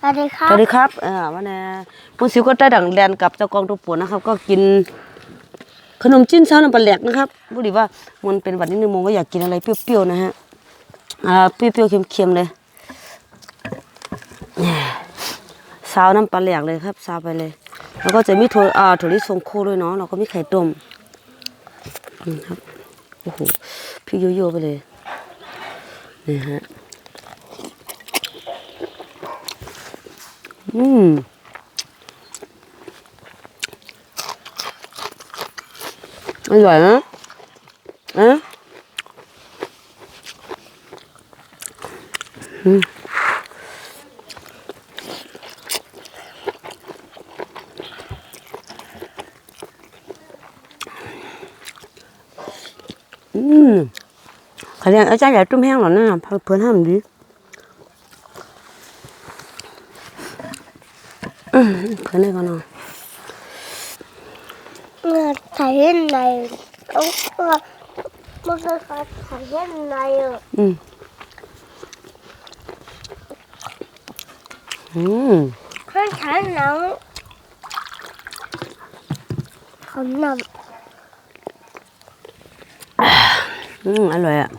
สวัสดีครัสบวัสดีครับเออวันนี้มุนสิวก็ได้ดังแดนกับเจ้ากองตัวปวดนะครับ ก็กิน ขนมจิ้นเช้าน้ำปลาแหลกนะครับพูดดีว่ามันเป็นวันนี้นึงมงก็อยากกินอะไรเปรี้ยวๆนะฮะอ่าเปรี้ยวๆเค็มๆเลยซาวน้ำปลาแหลกเลยครับซาวไปเลย แล้วก็จะมีถั่วอ่าถั่วลิสงโคด้วยเนาะเราก็มีไข่ต้มอืมครับโอ้โหพี่โยโย่ไปเลยนี่ฮะ 음. 이거 응? 응? 음. 음. 그냥 어차피 좀 해야 하나, 번함 뒤. cửa này con nào thấy hình này không một cái thấy hình này ừ ừ con thấy nóng không nằm ừ ăn rồi ạ à.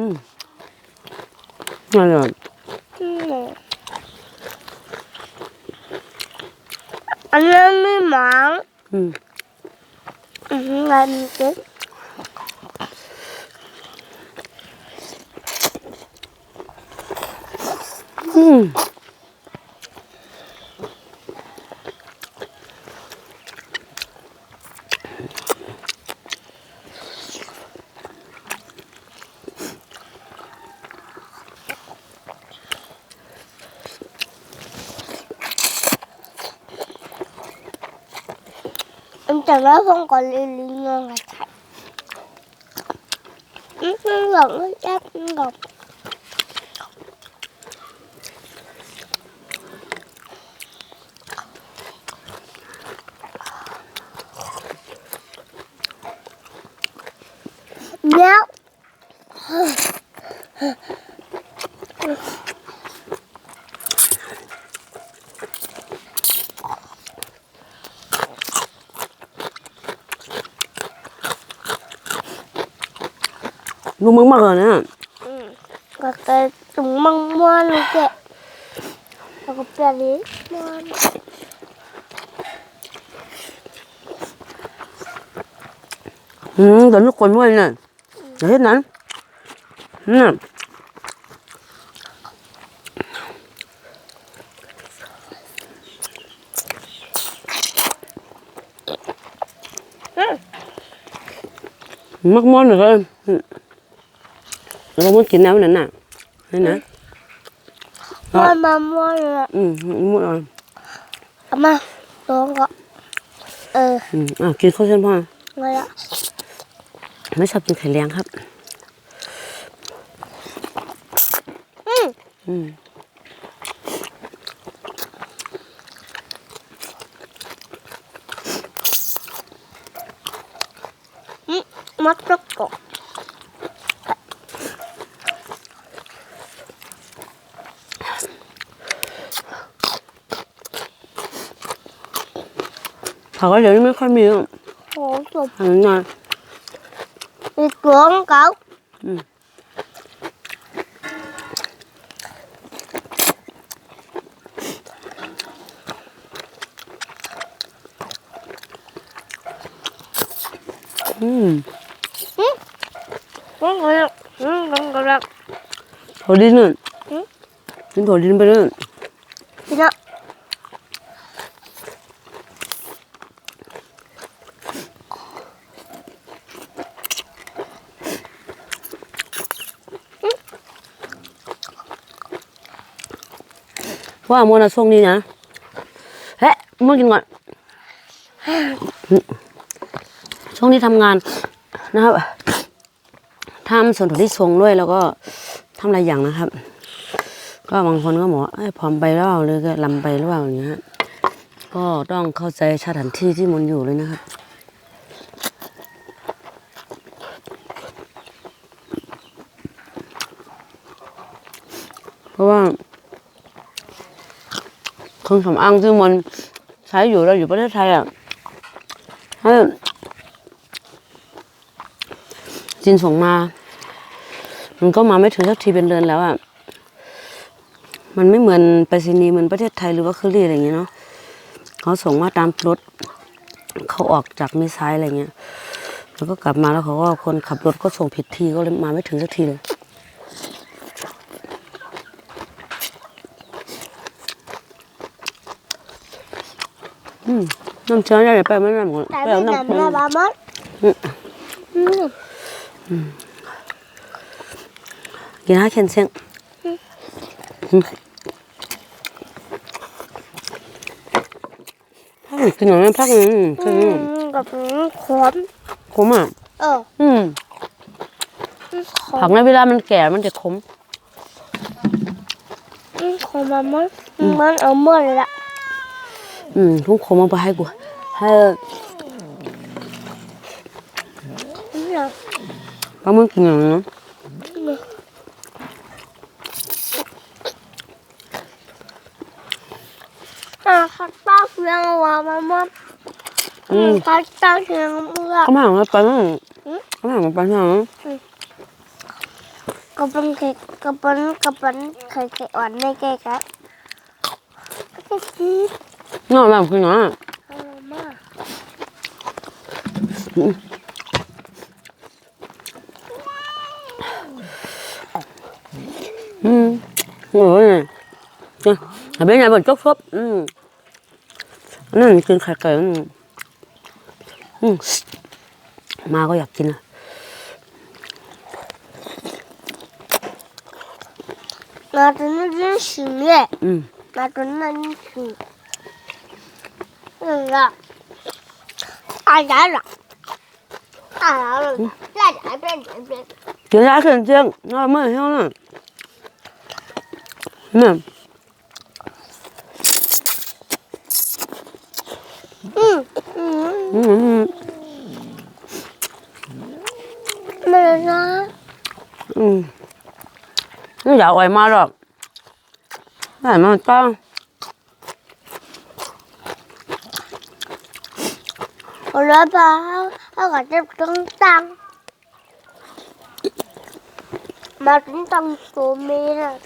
Ừ. Đây là anh lên mi mỏng ừ. lên cái ừ. chẳng nó không còn lì lì ngon là thầy Nước ngọt nó chắc ngọt Yep. 무멍망하네. 응. 아까 욕망 뭐하는 게. 하고 빨리 뭐하는 음, 너 넣고 뭐 있는? 나 했나? 응. mắc món được không? หลงแล้วลูกมึงมากเลยเนี่ยอืมก็เกิดถุงมังม่วนลูกแกะแล้วก็เปลี่ยนนี้ม่วนอืมเดี๋ยวลูกคนด้วยเนี่ยเดี๋ยวเห็นนั้นนี่นมักมอนเหรออืมเราไม่กินน้ำนั่นน่ะนี่นะม่วนมาม่วนเลยอืมหมดเลยเอามาลงก็เอออืมอะกินข้าวเส้นพ่อมาละไม่ชอบกินไข่แรงครับ อืมอืมอืมมัดกระก ผักก็เดี๋ยวนี้ไม่ค่อยมีอะโหจบอันนั้นนะจมีตัวของเขาอืมอืมมันก็เลยมันก็เลยโถดินนู่นอืมกินโถดินไปนู่น ว่ามัวนะช่วงนี้นะเฮ้มึงกินก่อนช่วงนี้ทำงานนะครับทำส่วนที่ทรงด้วยแล้วก็ทำหลายอย่างนะครับ ก็บางคนก็บอกว่าเอ้อมไปแล้วหรือก็ลำไปหรือเปล่าอย่างเงี้ยก็ต้องเข้าใจสถานที่ที่มันอยู่เลยนะครับเพราะว่า เครื่องสำอางซึ่งมันใช้อยู่เราอยู่ประเทศไทยอะให้จินส่งมา มันก็มาไม่ถึงสักทีเป็นเดือนแล้วอะ มันไม่เหมือนไปรษณีเหมือนประเทศไทยหรือว่าเคอรี่อะไรอย่างเงี้ยเนาะเขาส่งมาตามรถเขาออกจากมิไซล์อะไรเงี้ย แล้วก็กลับมาแล้วเขาก็คนขับรถก็ส่งผิดทีก็เลยมาไม่ถึงสักทีเลย อืม น้ำเชื้อใหญ่ไปไม่ได้หมดแต่ไปไม่เอานำน้ำมาบ้ามั้งอืมกินห้าเคนเซียงพักหนึ่งกินหน่อยไหมพักหนึ่งคือกับขมขมอะเอออืมขมผักในเวลามันแก่มันจะขมขมมามั้งมันเอาเมื่อเลยละอืมทุกขมเอาไปให้กูให้ เนี่ยปลาหมึกกินอย่างนั้นอะข้าวต้าเสียงว่ามามั้งอืมข้าวต้าเสียงเมื่อเขามาหามาไปมั้งเขามาหามาไปมั้งกระปันเค้กกระปันกระปันไข่ไข่อ่อนในเค้กอะก็จะคิดนอนแบบคือเนาะ 엄마. 응. 음, 오늘, 매번 쪽쪽, 음, 오늘 느낌 갈까요? 음, 음. 마고 약기는. 나도 눈 심해. 응. 나도 눈 심해. là ai đã là ai đã là lại lại bên bên bên cái lá sen sen nó mới hiểu nè nè ừ ừ ừ. ừ. Mình ra ừ. Nó dạo ngoài mà rồi. Này mà con 올라봐. 아가 찜통탕. 맛은 땅소미라.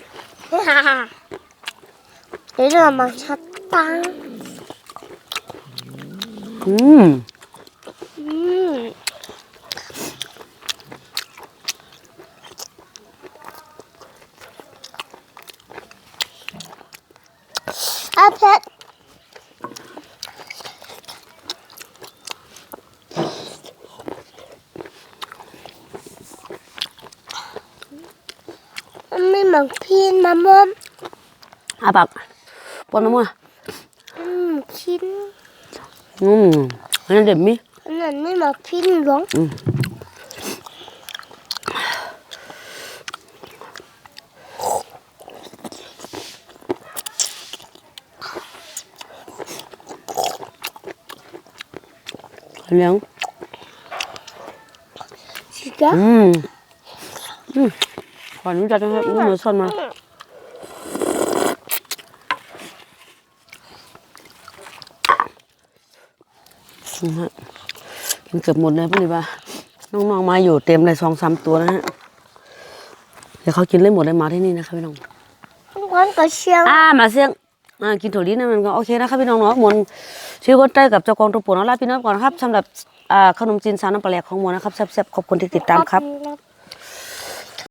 얘들아 맛있다. 음. 음. I pet เหมือนพี่นะมั้งอาปากปนน้ำมืออืมชิ้นอืมอันนั้นเด็ดมิอันนั้นไม่เหมือนพี่หลวงเลี้ยงสิจ๊ะอืมอืมขออนุญาตนะครับมือซ่อนมา อืมฮะกินเกือบหมดเลยพอดีป่ะน้องๆมาอยู่เต็มเลยสองสามตัวนะฮะเดี๋ยวเขากินเลยหมดเลยมาที่นี่นะครับพี่น้อง con có xiên อ่ามาเสียงอ่ากินถั่วลิ้นนะมันก็โอเคนะครับพี่น้องเนาะมวลชื่อคนใต้กับเจ้ากองตัวปู่น้องลาพี่น้องก่อนนะครับสำหรับอ่าขนมจีนสาวน้ำปลาแหลกของมวลนะครับแซ่บๆขอบคุณที่ติดตามครับ Copy.